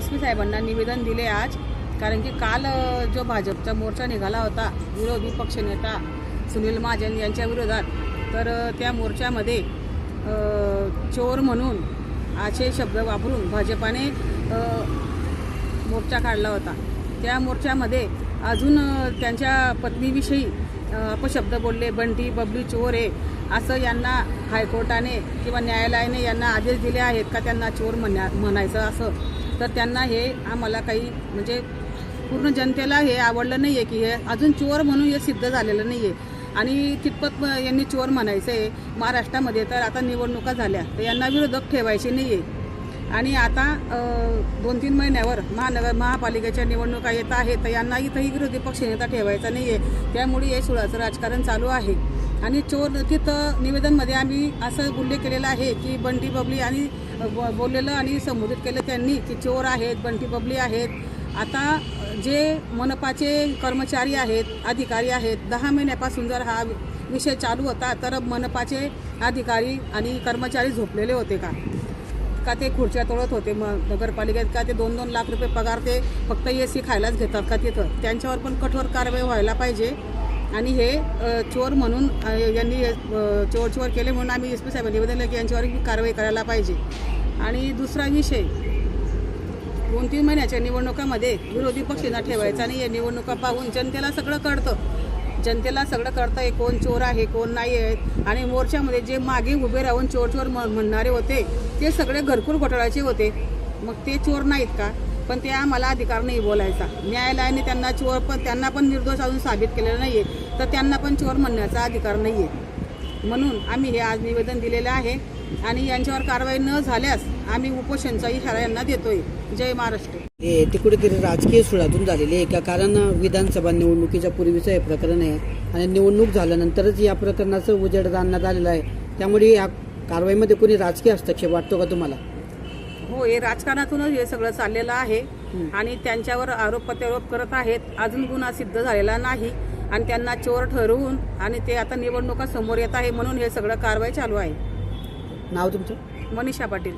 S P साहेबांना निवेदन दिले आज कारण की काल जो भाजपचा मोर्चा निघाला होता विरोधी पक्षनेता सुनील महाजन यांच्या विरोधात तर त्या मोर्चामध्ये चोर म्हणून असे शब्द वापरून भाजपाने मोर्चा काढला होता. त्या मोर्चामध्ये अजून त्यांच्या पत्नीविषयी अपशब्द बोलले बंटी बबली चोर आहे असं यांना हायकोर्टाने किंवा न्यायालयाने यांना आदेश दिले आहेत का त्यांना चोर म्हणण्या म्हणायचं असं. तर त्यांना हे आम्हाला काही म्हणजे पूर्ण जनतेला हे आवडलं नाही आहे की हे अजून चोर म्हणून हे सिद्ध झालेलं नाही आहे आणि कितपत यांनी चोर म्हणायचं आहे महाराष्ट्रामध्ये तर आता निवडणुका झाल्या तर यांना विरोधक ठेवायचे नाही आहे आणि आता दोन तीन महिन्यावर महानगर महापालिकेच्या निवडणुका येत आहेत तर यांना इथंही विरोधी पक्षनेता ठेवायचा नाही आहे त्यामुळे हे सुळाचं राजकारण चालू आहे. आणि चोर तिथं निवेदनमध्ये आम्ही असं उल्लेख केलेला आहे की बंटी बबली आणि बोललेलं आणि संबोधित केलं त्यांनी की चोर आहेत बंटी बबली आहेत. आता जे मनपाचे कर्मचारी आहेत अधिकारी आहेत दहा महिन्यापासून जर हा विषय चालू होता तर मनपाचे अधिकारी आणि कर्मचारी झोपलेले होते का? का ते खुर्च्या तोडत होते? मग नगरपालिकेत का ते दोन दोन लाख रुपये पगार ते फक्त ए सी खायलाच घेतात का तिथं? त्यांच्यावर पण कठोर कारवाई व्हायला पाहिजे. आणि हे चोर म्हणून यांनी चोर चोर केले म्हणून आम्ही एस पी साहेबांनी निवेदन की यांच्यावर कारवाई करायला पाहिजे. आणि दुसरा विषय दोन तीन महिन्याच्या निवडणुकामध्ये विरोधी पक्षांना ठेवायचा आणि या निवडणुका पाहून जनतेला सगळं कळतं. जनतेला सगळं कळतं आहे कोण चोर आहे कोण नाही आहेत आणि मोर्चामध्ये जे मागे उभे राहून चोर चोर म्हणणारे होते ते सगळे घरकुल घोटाळ्याचे होते. मग ते चोर नाहीत का? पण ते आम्हाला अधिकार नाही बोलायचा. न्यायालयाने त्यांना चोर पण त्यांना पण निर्दोष अजून साबित केलेलं नाही आहे तर त्यांना पण चोर म्हणण्याचा अधिकार नाही आहे म्हणून आम्ही हे आज निवेदन दिलेलं आहे आणि यांच्यावर कारवाई न झाल्यास आम्ही उपोषणचा इशारा यांना देतोय. जय महाराष्ट्र. हे ते कुठेतरी राजकीय सुळातून झालेली आहे का? कारण विधानसभा निवडणुकीच्या पूर्वीचं हे प्रकरण आहे आणि निवडणूक झाल्यानंतरच या प्रकरणाचं उजेड आणण्यात आलेलं आहे. त्यामुळे या कारवाईमध्ये कोणी राजकीय हस्तक्षेप वाटतो का तुम्हाला? हो हे राजकारणातूनच हे सगळं चाललेलं आहे. आणि त्यांच्यावर आरोप प्रत्यारोप करत आहेत. अजून गुन्हा सिद्ध झालेला नाही. आणि त्यांना चोर ठरवून आणि ते आता निवडणुका समोर येत आहे म्हणून हे सगळं कारवाई चालू आहे. नाव तुमचं? मनीषा पाटील.